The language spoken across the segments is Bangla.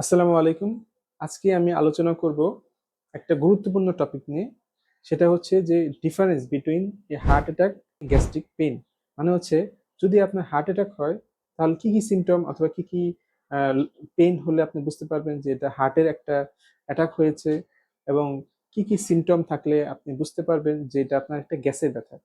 আসসালামু আলাইকুম। আজকে আমি আলোচনা করব একটা গুরুত্বপূর্ণ টপিক নিয়ে। সেটা হচ্ছে যে difference between a heart attack gastric pain মানে হচ্ছে, যদি আপনার হার্ট অ্যাটাক হয়, তাহলে কি কি সিমটম অথবা কি কি পেন হলে আপনি বুঝতে পারবেন যে এটা হার্টের একটা অ্যাটাক হয়েছে এবং কি কি সিমটম থাকলে আপনি বুঝতে পারবেন যে এটা আপনার একটা গ্যাসের ব্যথা।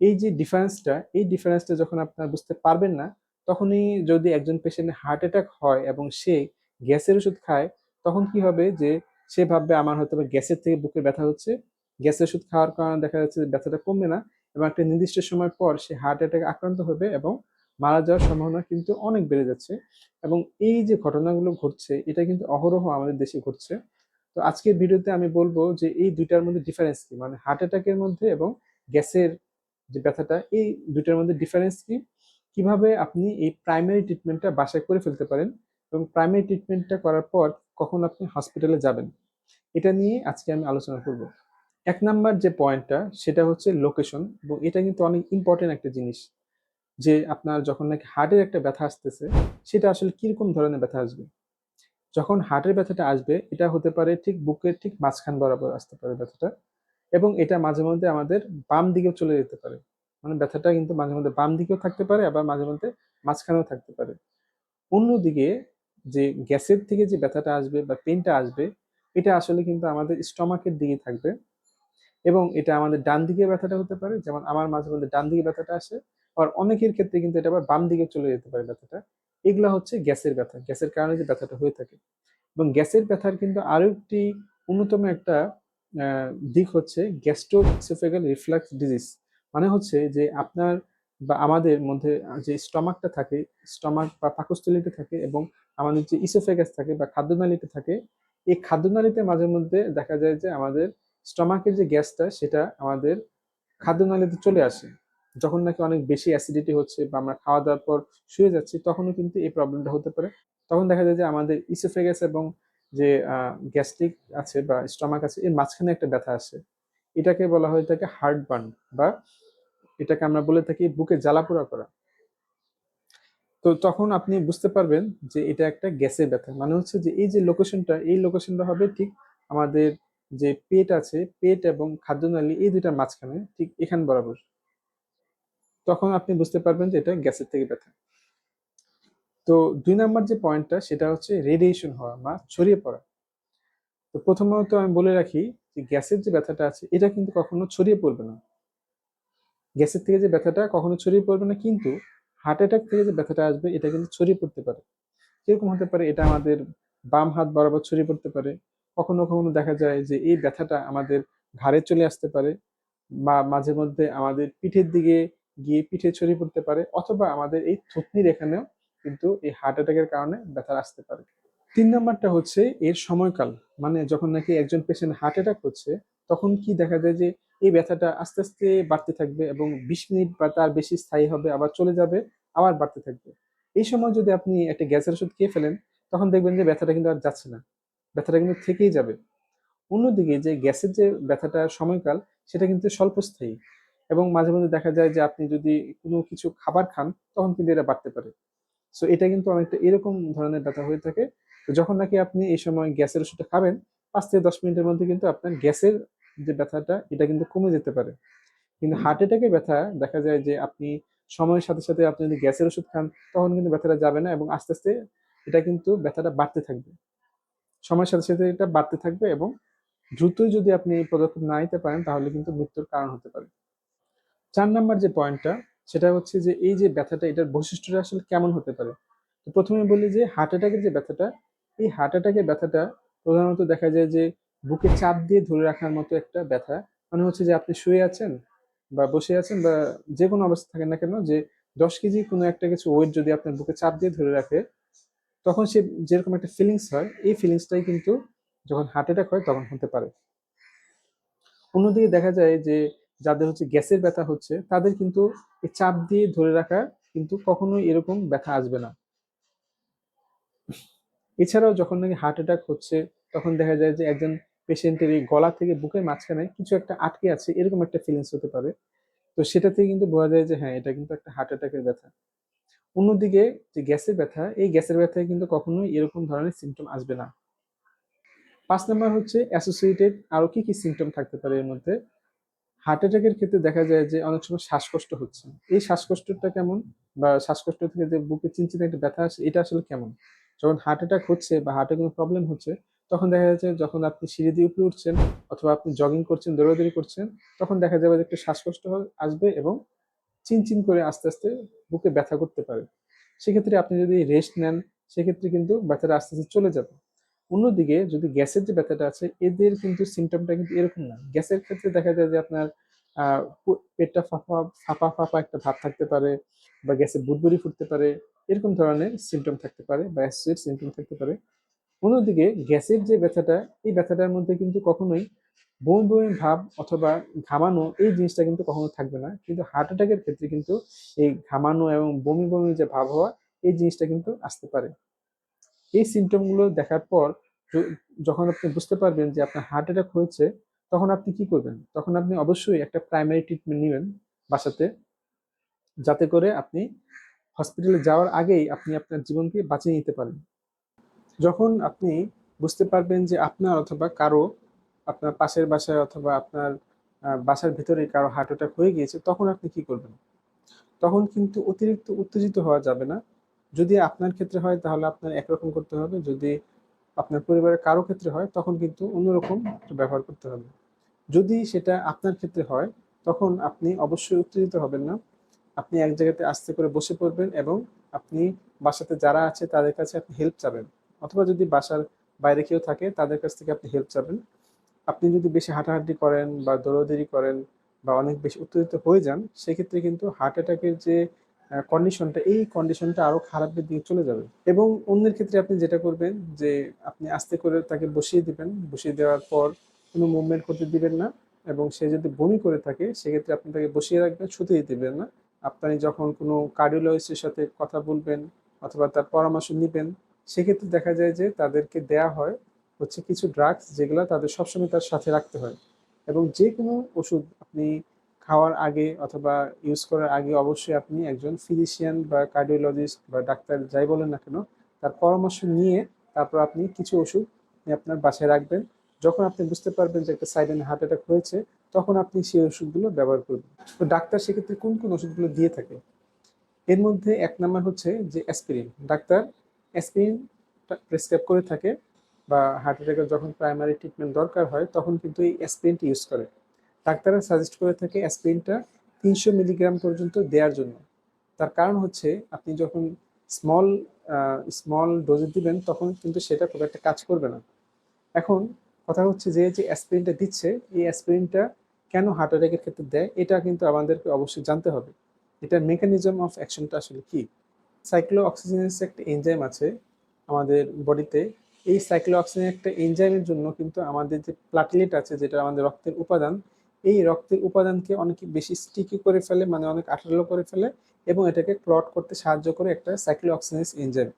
এই যে ডিফারেন্সটা এই ডিফারেন্সটা যখন আপনার বুঝতে পারবেন না, তখনই যদি একজন পেশেন্টের হার্ট অ্যাটাক হয় এবং সে গ্যাসের ওষুধ খায়, তখন কি হবে যে সে ভাববে আমার হয়তো গ্যাসের থেকে বুকে ব্যথা হচ্ছে। গ্যাসের ওষুধ খাওয়ার কারণে দেখা যাচ্ছে ব্যথাটা কমবে না এবং একটা নির্দিষ্ট সময় পর সে হার্ট অ্যাটাক আক্রান্ত হবে এবং মারা যাওয়ার সম্ভাবনা কিন্তু অনেক বেড়ে যাচ্ছে এবং এই যে ঘটনাগুলো ঘটছে, এটা কিন্তু অহরহ আমাদের দেশে ঘটছে। তো আজকের ভিডিওতে আমি বলব যে এই দুইটার মধ্যে ডিফারেন্স কি? মানে হার্ট অ্যাটাকের মধ্যে এবং গ্যাসের যে ব্যথাটা, এই দুইটার মধ্যে ডিফারেন্স কি? কীভাবে আপনি এই প্রাইমারি ট্রিটমেন্টটা বাসায় করে ফেলতে পারেন? এবং প্রাইমারি ট্রিটমেন্টটা করার পর কখন আপনি হসপিটালে যাবেন? এটা নিয়ে আজকে আমি আলোচনা করব। এক নাম্বার যে পয়েন্টটা সেটা হচ্ছে লোকেশন এবং এটা কিন্তু অনেক ইম্পর্টেন্ট একটা জিনিস যে আপনার যখন নাকি হার্টের একটা ব্যথা আসতেছে, সেটা আসলে কীরকম ধরনের ব্যথা আসবে? যখন হার্টের ব্যথাটা আসবে, এটা হতে পারে ঠিক বুকের ঠিক মাঝখান বরাবর আসতে পারে ব্যথাটা এবং এটা মাঝে মধ্যে আমাদের বাম দিকেও চলে যেতে পারে। মানে ব্যথাটা কিন্তু মাঝে মধ্যে বাম দিকেও থাকতে পারে, আবার মাঝে মধ্যে মাঝখানেও থাকতে পারে। অন্যদিকে যে গ্যাসের থেকে যে ব্যথাটা আসবে বা পেনটা আসবে, এটা আসলে কিন্তু আমাদের স্টমাকের দিকে থাকবে। এবং এটা আমাদের ডান দিকে ব্যথাটা হতে পারে, যেমন আমার মাঝে মধ্যে ডান দিকে ব্যথাটা আসে আর অনেকের ক্ষেত্রে কিন্তু এটা আবার বাম দিকে চলে যেতে পারে ব্যথাটা। এগুলা হচ্ছে গ্যাসের ব্যথা, গ্যাসের কারণে যে ব্যথাটা হয়ে থাকে। এবং গ্যাসের ব্যথার কিন্তু আরও একটি অন্যতম একটা দিক হচ্ছে গ্যাস্ট্রোসোফেগাল রিফ্লাক্স ডিজিজ। মানে হচ্ছে যে আপনার বা আমাদের মধ্যে যে স্টমাকটা থাকে, স্টমাক বা পাকস্থলীতে থাকে এবং আমাদের যে ইসোফেগাস থাকে বা খাদ্যনালীতে থাকে, এই খাদ্যনালীতে মাঝে মধ্যে দেখা যায় যে আমাদের স্টমাকের যে গ্যাসটা, সেটা আমাদের খাদ্যনালীতে চলে আসে। যখন নাকি অনেক বেশি অ্যাসিডিটি হচ্ছে বা আমরা খাওয়া দাওয়ার পর শুয়ে যাচ্ছি, তখনও কিন্তু এই প্রবলেমটা হতে পারে। তখন দেখা যায় যে আমাদের ইসোফেগাস এবং যে গ্যাস্ট্রিক আছে বা স্টমাক আছে, এর মাঝখানে একটা ব্যথা আসে। এটাকে বলা হয়ে থাকে হার্ট বার্ন বা এটাকে আমরা বলে থাকি বুকে জ্বালাপোড়া করা। তো তখন আপনি বুঝতে পারবেন যে এটা একটা গ্যাসের ব্যথা। মানে হচ্ছে যে এই যে লোকেশনটা এই লোকেশনটা হবে ঠিক আমাদের যে পেট আছে, পেট এবং খাদ্যনালী এই দুইটার মাঝখানে, ঠিক এখান বরাবর। তখন আপনি বুঝতে পারবেন যে এটা গ্যাসের থেকে ব্যথা। তো দুই নাম্বার যে পয়েন্টটা সেটা হচ্ছে রেডিয়েশন হওয়া বা ছড়িয়ে পড়া। তো প্রথমত আমি বলে রাখি যে গ্যাসের যে ব্যথাটা আছে, এটা কিন্তু কখনো ছড়িয়ে পড়বে না। গ্যাসের থেকে যে ব্যথাটা কখনো ছড়িয়ে পড়বে না, কিন্তু হার্ট অ্যাটাক থেকে যে ব্যথাটা আসবে, এটা কিন্তু ছড়িয়ে পড়তে পারে। কীরকম হতে পারে? এটা আমাদের বাম হাত বরাবর ছড়িয়ে পড়তে পারে। কখনো কখনো দেখা যায় যে এই ব্যথাটা আমাদের ঘাড়ে চলে আসতে পারে বা মাঝে মধ্যে আমাদের পিঠের দিকে গিয়ে পিঠে ছড়িয়ে পড়তে পারে অথবা আমাদের এই থুতনির এখানেও কিন্তু এই হার্ট অ্যাটাকের কারণে ব্যথা আসতে পারে। তিন নম্বরটা হচ্ছে এর সময়কাল। মানে যখন নাকি একজন পেশেন্ট হার্ট অ্যাটাক হচ্ছে, তখন কি দেখা যায় যে এই ব্যথাটা আস্তে আস্তে বাড়তে থাকবে এবং বিশ মিনিট বা তার বেশি স্থায়ী হবে, আবার চলে যাবে, আবার বাড়তে থাকবে। এই সময় যদি আপনি একটা গ্যাসের ওষুধ খেয়ে ফেলেন, তখন দেখবেন যে ব্যথাটা কিন্তু আর যাচ্ছে না। ব্যথাটা কিন্তু থেকেই যাবে। অন্যদিকে যে গ্যাসের যে ব্যথাটার সময়কাল, সেটা কিন্তু স্বল্পস্থায়ী এবং মাঝে মধ্যে দেখা যায় যে আপনি যদি কোনো কিছু খাবার খান, তখন কিন্তু এটা বাড়তে পারে। সো এটা কিন্তু অনেকটা এরকম ধরনের ব্যথা হয়ে থাকে। যখন নাকি আপনি এই সময় গ্যাসের ওষুধটা খাবেন, পাঁচ থেকে দশ মিনিটের মধ্যে কিন্তু আপনার গ্যাসের যে ব্যথাটা এটা কিন্তু কমে যেতে পারে। কিন্তু হার্ট অ্যাটাকের ব্যথা দেখা যায় যে আপনি সময়ের সাথে সাথে আপনি যদি গ্যাসের ওষুধ খান তখন কিন্তু ব্যথাটা যাবে না এবং আস্তে আস্তে এটা কিন্তু ব্যথাটা বাড়তে থাকবে। সময়ের সাথে সাথে এটা বাড়তে থাকবে এবং দ্রুতই যদি আপনি এই পদক্ষেপ না নিতে পারেন তাহলে কিন্তু মৃত্যুর কারণ হতে পারে। চার নাম্বার যে পয়েন্টটা সেটা হচ্ছে যে এই যে ব্যথাটা এটার বৈশিষ্ট্যটা আসলে কেমন হতে পারে? তো প্রথমে বলি যে হার্ট অ্যাটাকের যে ব্যথাটা এই হার্ট অ্যাটাকের ব্যথাটা প্রধানত দেখা যায় যে বুকে চাপ দিয়ে ধরে রাখার মতো একটা ব্যথা। মানে হচ্ছে যে আপনি শুয়ে আছেন বা বসে আছেন বা যে কোনো অবস্থা থাকেন না কেন যে দশ কেজি কোনো একটা কিছু ওয়েট যদি আপনার বুকে চাপ দিয়ে ধরে রাখে, তখন সে যেরকম একটা ফিলিংস হয়, এই ফিলিংসটাই কিন্তু যখন হার্ট অ্যাটাক হয় তখন হতে পারে। অন্যদিকে দেখা যায় যে যাদের হচ্ছে গ্যাসের ব্যথা হচ্ছে, তাদের কিন্তু এই চাপ দিয়ে ধরে রাখা কিন্তু কখনোই এরকম ব্যথা আসবে না। এছাড়াও যখন নাকি হার্ট অ্যাটাক হচ্ছে, তখন দেখা যায় যে একজন পেশেন্টের এই গলা থেকে বুকের মাঝখানে কিছু একটা আটকে আছে, এরকম একটা ফিলিংস হতে পারে। তো সেটা থেকে কিন্তু বোঝা যায় যে হ্যাঁ এটা কিন্তু একটা হার্ট অ্যাটাকের ব্যথা। অন্যদিকে যে গ্যাসের ব্যথা, এই গ্যাসের ব্যথায় কিন্তু কখনোই এরকম ধরনের সিমটম আসবে না। পাঁচ নাম্বার হচ্ছে অ্যাসোসিয়েটেড আরও কি কি সিমটম থাকতে পারে এর মধ্যে? হার্ট অ্যাটাকের ক্ষেত্রে দেখা যায় যে অনেক সময় শ্বাসকষ্ট হচ্ছে। এই শ্বাসকষ্টটা কেমন? বা শ্বাসকষ্ট থেকে যে বুকে চিনচিনে একটা ব্যথা আসে, এটা আসলে কেমন? যখন হার্ট অ্যাটাক হচ্ছে বা হার্টে কোনো প্রবলেম হচ্ছে তখন দেখা যাচ্ছে যখন আপনি সিঁড়ি দিয়ে উপরে উঠছেন অথবা আপনি জগিং করছেন, দৌড়াদৌড়ি করছেন, তখন দেখা যাবে যে একটু শ্বাসকষ্ট আসবে এবং চিনচিন করে আস্তে আস্তে বুকে ব্যথা করতে পারে। সেক্ষেত্রে আপনি যদি রেস্ট নেন, সেক্ষেত্রে কিন্তু ব্যথাটা আস্তে আস্তে চলে যাবে। অন্যদিকে যদি গ্যাসের যে ব্যথাটা আছে, এদের কিন্তু সিমটমটা কিন্তু এরকম না। গ্যাসের ক্ষেত্রে দেখা যায় যে আপনার পেটটা ফাঁপা ফাঁপা ফাঁপা একটা ভাব থাকতে পারে বা গ্যাসে বুদবুদি ফুটতে পারে, এরকম ধরনের সিমটম থাকতে পারে বা অ্যাসিড সিমটম থাকতে পারে। অন্যদিকে গ্যাসের যে ব্যথাটা, এই ব্যথাটার মধ্যে কিন্তু কখনোই বমি বমি ভাব অথবা ঘামানো এই জিনিসটা কিন্তু কখনো থাকবে না। কিন্তু হার্ট অ্যাটাকের ক্ষেত্রে কিন্তু এই ঘামানো এবং বমি বমি যে ভাব হওয়া, এই জিনিসটা কিন্তু আসতে পারে। এই সিমটমগুলো দেখার পর যখন আপনি বুঝতে পারবেন যে আপনার হার্ট অ্যাটাক হয়েছে, তখন আপনি কি করবেন? তখন আপনি অবশ্যই একটা প্রাইমারি ট্রিটমেন্ট নেবেন বাসাতে, যাতে করে আপনি হসপিটালে যাওয়ার আগেই আপনি আপনার জীবনকে বাঁচিয়ে নিতে পারেন। যখন আপনি বুঝতে পারবেন যে আপনার অথবা কারও আপনার পাশের বাসায় অথবা আপনার বাসার ভিতরে কারও হার্ট অ্যাটাক হয়ে গিয়েছে, তখন আপনি কি করবেন? তখন কিন্তু অতিরিক্ত উত্তেজিত হওয়া যাবে না। যদি আপনার ক্ষেত্রে হয় তাহলে আপনার একরকম করতে হবে। যদি আপনার পরিবারের কারও ক্ষেত্রে হয় তখন কিন্তু অন্যরকম ব্যবহার করতে হবে। যদি সেটা আপনার ক্ষেত্রে হয় তখন আপনি অবশ্যই উত্তেজিত হবেন না। আপনি এক জায়গাতে আস্তে করে বসে পড়বেন এবং আপনি বাসাতে যারা আছে তাদের কাছে আপনি হেল্প চাবেন। অথবা যদি বাসার বাইরে কেউ থাকে, তাদের কাছ থেকে আপনি হেল্প চাবেন। আপনি যদি বেশি হাঁটাহাঁটি করেন বা দৌড়াদৌড়ি করেন বা অনেক বেশি উত্তেজিত হয়ে যান, সেক্ষেত্রে কিন্তু হার্ট অ্যাটাকের যে কন্ডিশনটা এই কন্ডিশনটা আরও খারাপের দিকে চলে যাবে। এবং অন্যের ক্ষেত্রে আপনি যেটা করবেন যে, আপনি আস্তে করে তাকে বসিয়ে দিবেন। বসিয়ে দেওয়ার পর কোনো মুভমেন্ট করতে দিবেন না এবং সে যদি বমি করে থাকে, সেক্ষেত্রে আপনি তাকে বসিয়ে রাখবেন শুতেই দিবেন না। আপনি যখন কোনো কার্ডিওলজিস্টের সাথে কথা বলবেন অথবা তার পরামর্শ নেবেন সেক্ষেত্রে দেখা যায় যে তাদেরকে দেয়া হয় হচ্ছে কিছু ড্রাগস যেগুলো তাদের সবসময় তার সাথে রাখতে হয়। এবং যে কোনো ওষুধ আপনি খাওয়ার আগে অথবা ইউজ করার আগে অবশ্যই আপনি একজন ফিজিশিয়ান বা কার্ডিওলজিস্ট বা ডাক্তার যাই বলেন না কেন, তার পরামর্শ নিয়ে তারপর আপনি কিছু ওষুধ আপনি আপনার বাসায় রাখবেন। যখন আপনি বুঝতে পারবেন যে একটা সাইডেন হার্ট অ্যাটাক হয়েছে, তখন আপনি সেই ওষুধগুলো ব্যবহার করবেন। তো ডাক্তার সেক্ষেত্রে কোন কোন ওষুধগুলো দিয়ে থাকে? এর মধ্যে এক নাম্বার হচ্ছে যে অ্যাসপিরিন ডাক্তার অ্যাসপিরিন প্রেসক্রাইব করে থাকে বা হার্ট অ্যাটাকের যখন প্রাইমারি ট্রিটমেন্ট দরকার হয়, তখন কিন্তু এই অ্যাসপিরিনটি ইউজ করে। ডাক্তাররা সাজেস্ট করে থাকে অ্যাসপিরিনটা তিনশো মিলিগ্রাম পর্যন্ত দেওয়ার জন্য। তার কারণ হচ্ছে, আপনি যখন স্মল স্মল ডোজে দিবেন, তখন কিন্তু সেটা খুব একটা কাজ করবে না। এখন কথা হচ্ছে যে যে অ্যাসপিরিনটা দিচ্ছে, এই অ্যাসপিরিনটা কেন হার্ট অ্যাটাকের ক্ষেত্রে দেয়, এটা কিন্তু আমাদেরকে অবশ্যই জানতে হবে। এটার মেকানিজম অফ অ্যাকশনটা আসলে কি? সাইক্লো অক্সিজেনেস একটা এনজাইম আছে আমাদের বডিতে এই সাইক্লো একটা এনজাইমের জন্য কিন্তু আমাদের যে প্লাটলেট আছে, যেটা আমাদের রক্তের উপাদান, এই রক্তের উপাদানকে অনেক বেশি স্টিকি করে ফেলে মানে অনেক আঠালো করে ফেলে এবং এটাকে ক্লট করতে সাহায্য করে একটা সাইক্লো অক্সিজেনেস এনজাইম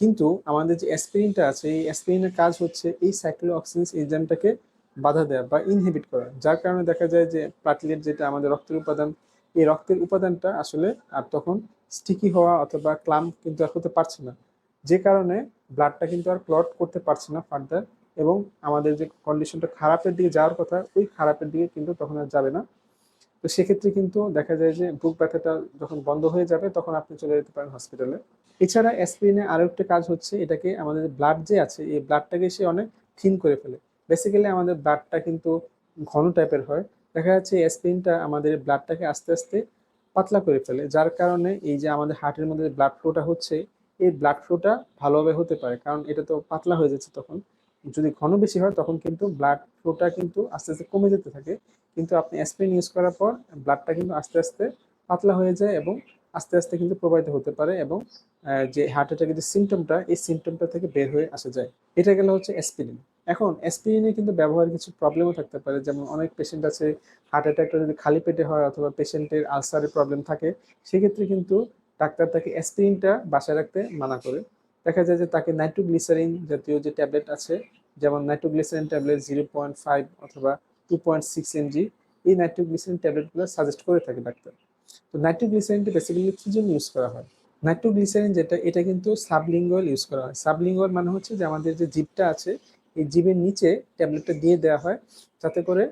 কিন্তু আমাদের যে অ্যাসপিরিনটা আছে, এই অ্যাসপিরিনের কাজ হচ্ছে এই সাইক্লো অক্সিজেনেস এনজাইমটাকে বাধা দেওয়া বা ইনহিবিট করা। যার কারণে দেখা যায় যে প্লাটলেট যেটা আমাদের রক্তের উপাদান, এই রক্তের উপাদানটা আসলে আর তখন স্টিকি হওয়া অথবা ক্লাম কিন্তু আর হতে পারছে না। যে কারণে ব্লাডটা কিন্তু আর ক্লট করতে পারছে না ফার্দার এবং আমাদের যে কন্ডিশনটা খারাপের দিকে যাওয়ার কথা, ওই খারাপের দিকে কিন্তু তখন আর যাবে না। তো সেক্ষেত্রে কিন্তু দেখা যায় যে বুক ব্যথাটা যখন বন্ধ হয়ে যাবে, তখন আপনি চলে যেতে পারেন হসপিটালে এছাড়া অ্যাসপিরিনের আরও একটা কাজ হচ্ছে, এটাকে আমাদের ব্লাড যে আছে, এই ব্লাডটাকে সে অনেক থিন করে ফেলে। বেসিক্যালি আমাদের ব্লাডটা কিন্তু ঘন টাইপের হয়। দেখা যাচ্ছে অ্যাসপিরিনটা আমাদের ব্লাডটাকে আস্তে আস্তে পাতলা করে ফেলে, যার কারণে এই যে আমাদের হার্টের মধ্যে ব্লাড ফ্লোটা হচ্ছে, এই ব্লাড ফ্লোটা ভালোভাবে হতে পারে। কারণ এটা তো পাতলা হয়ে যাচ্ছে তখন। যদি ঘন বেশি হয়, তখন কিন্তু ব্লাড ফ্লোটা কিন্তু আস্তে আস্তে কমে যেতে থাকে। কিন্তু আপনি অ্যাসপিরিন ইউজ করার পর ব্লাডটা কিন্তু আস্তে আস্তে পাতলা হয়ে যায় এবং আস্তে আস্তে কিন্তু প্রবাহিত হতে পারে এবং যে হার্ট অ্যাটাকের যে সিমটমটা এই সিমটমটা থেকে বের হয়ে আসা যায়। এটা গেল হচ্ছে অ্যাসপিরিন এখন অ্যাসপিরিনে কিন্তু ব্যবহার কিছু প্রবলেমও থাকতে পারে। যেমন অনেক পেশেন্ট আছে হার্ট অ্যাটাকটা যদি খালি পেটে হয় অথবা পেশেন্টের আলসারের প্রবলেম থাকে, সেক্ষেত্রে কিন্তু ডাক্তার তাকে অ্যাসপিরিনটা বাসায় রাখতে মানা করে। দেখা যায় যে তাকে নাইট্রোগ্লিসারিন জাতীয় যে ট্যাবলেট আছে, যেমন nitroglycerin tablet zero point five অথবা টু পয়েন্ট সিক্স এমজি এই নাইট্রোগ্লিসারিন ট্যাবলেটগুলো সাজেস্ট করে থাকে ডাক্তার। তো নাইট্রোগ্লিসারিনটা বেসিক্যালি কী জন্য ইউজ করা হয়? নাইট্রোগ্লিসারিন যেটা, এটা কিন্তু সাবলিঙ্গুয়াল ইউজ করা হয়। সাবলিঙ্গুয়াল মানে হচ্ছে যে আমাদের যে জিপটা আছে এই জিভের নিচে ট্যাবলেটটা দিয়ে দেওয়া হয়, যাতে করে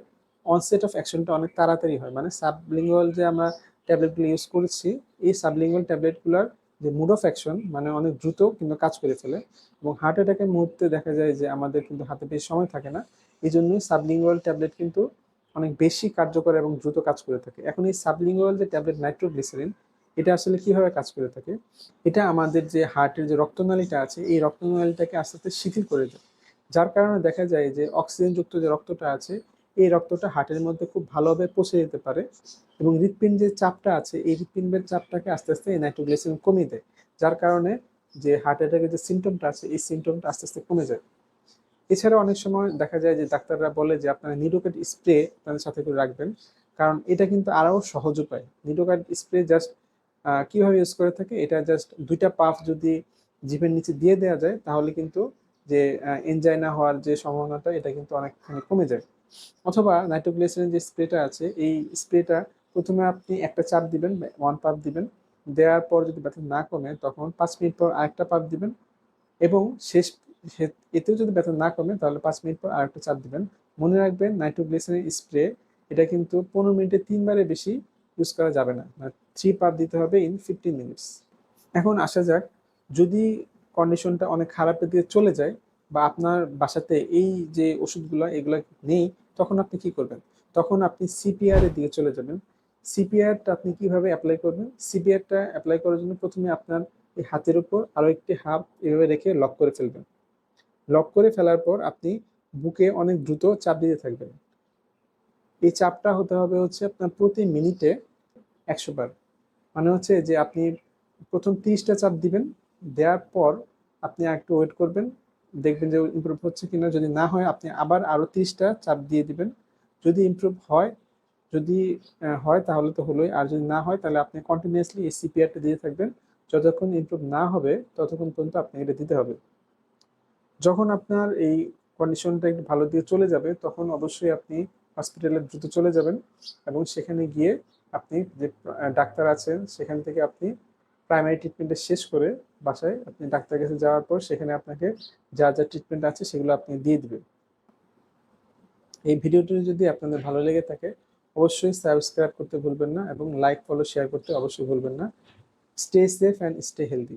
অনসেট অফ অ্যাকশনটা অনেক তাড়াতাড়ি হয়। মানে সাবলিঙ্গুয়াল যে আমরা ট্যাবলেটগুলো ইউজ করেছি, এই সাবলিঙ্গুয়াল ট্যাবলেটগুলোর যে মুড অফ অ্যাকশন মানে অনেক দ্রুত কিন্তু কাজ করে ফেলে এবং হার্ট অ্যাটাকের মুহূর্তে দেখা যায় যে আমাদের কিন্তু হাতে বেশি সময় থাকে না। এই জন্যই সাবলিঙ্গুয়াল ট্যাবলেট কিন্তু অনেক বেশি কার্যকর এবং দ্রুত কাজ করে থাকে। এখন এই সাবলিঙ্গুয়াল যে ট্যাবলেট নাইট্রোগ্লিসারিন এটা আসলে কীভাবে কাজ করে থাকে? এটা আমাদের যে হার্টের যে রক্তনালীটা আছে, এই রক্তনালীটাকে আস্তে আস্তে শিথিল করে দেয়। যার কারণে দেখা যায় যে অক্সিজেনযুক্ত যে রক্তটা আছে, এই রক্তটা হার্টের মধ্যে খুব ভালোভাবে পৌঁছে যেতে পারে এবং হৃৎপিণ্ডের চাপটা আছে, এই হৃৎপিণ্ডের চাপটাকে আস্তে আস্তে এই নাইট্রোগ্লিসারিন কমিয়ে দেয়, যার কারণে যে হার্ট অ্যাটাকের যে সিমটমটা আছে, এই সিমটমটা আস্তে আস্তে কমে যায়। এছাড়া অনেক সময় দেখা যায় যে ডাক্তাররা বলে যে আপনারা নিডোকেট স্প্রে আপনাদের সাথে করে রাখবেন, কারণ এটা কিন্তু আরও সহজ উপায়। নিডোকেট স্প্রে জাস্ট কীভাবে ইউজ করে থাকে, এটা জাস্ট দুইটা পাফ যদি জিভের নিচে দিয়ে দেওয়া যায়, তাহলে কিন্তু যে এনজাইনা হওয়ার যে সম্ভাবনাটা, এটা কিন্তু অনেকখানি কমে যায়। অথবা নাইট্রোগ্লিসারিন যে স্প্রেটা আছে, এই স্প্রেটা প্রথমে আপনি একটা চাপ দিবেন ওয়ান পাপ দিবেন। দেওয়ার পর যদি ব্যথা না কমে, তখন পাঁচ মিনিট পর আরেকটা পাপ দিবেন। এবং শেষ এতেও যদি ব্যথা না কমে, তাহলে পাঁচ মিনিট পর আরেকটা চাপ দিবেন। মনে রাখবেন, নাইট্রোগ্লিসারিন স্প্রে, এটা কিন্তু পনেরো মিনিটে তিনবারের বেশি ইউজ করা যাবে না। মানে থ্রি পাপ দিতে হবে ইন ফিফটিন মিনিটস এখন আসা যাক, যদি কন্ডিশনটা অনেক খারাপের দিকে চলে যায় বা আপনার বাসাতে এই যে ওষুধগুলো, এগুলো নেই, তখন আপনি কি করবেন? তখন আপনি সিপিআর এর দিকে চলে যাবেন। সিপিআরটা আপনি কীভাবে অ্যাপ্লাই করবেন? সিপিআরটা অ্যাপ্লাই করার জন্য প্রথমে আপনার এই হাতের উপর আরও একটি হাত এভাবে রেখে লক করে ফেলবেন। লক করে ফেলার পর আপনি বুকে অনেক দ্রুত চাপ দিতে থাকবেন। এই চাপটা হতে হবে হচ্ছে আপনার প্রতি মিনিটে একশো বার। মানে হচ্ছে যে আপনি প্রথম তিরিশটা চাপ দিবেন দেওয়ার পর আপনি একটু ওয়েট করবেন, দেখবেন যে ইমপ্রুভ হচ্ছে কিনা। যদি না হয়, আপনি আবার আরও তিরিশটা চাপ দিয়ে দিবেন। যদি ইমপ্রুভ হয়, যদি হয় তাহলে তো হলোই। আর যদি না হয়, তাহলে আপনি কন্টিনিউয়াসলি এই সিপিআরটা দিয়ে থাকবেন। যতক্ষণ ইমপ্রুভ না হবে, ততক্ষণ পর্যন্ত আপনাকে এটা দিতে হবে। যখন আপনার এই কন্ডিশনটা একটু ভালো দিয়ে চলে যাবে, তখন অবশ্যই আপনি হসপিটালে দ্রুত চলে যাবেন এবং সেখানে গিয়ে আপনি যে ডাক্তার আছেন, সেখান থেকে আপনি প্রাইমারি ট্রিটমেন্টটা শেষ করে বাসায় আপনি ডাক্তার কাছে যাওয়ার পর সেখানে আপনাকে যা যা ট্রিটমেন্ট আছে সেগুলো আপনি দিয়ে দেবেন। এই ভিডিওটি যদি আপনাদের ভালো লেগে থাকে, অবশ্যই সাবস্ক্রাইব করতে ভুলবেন না এবং লাইক ফলো শেয়ার করতে অবশ্যই ভুলবেন না। Stay safe and stay healthy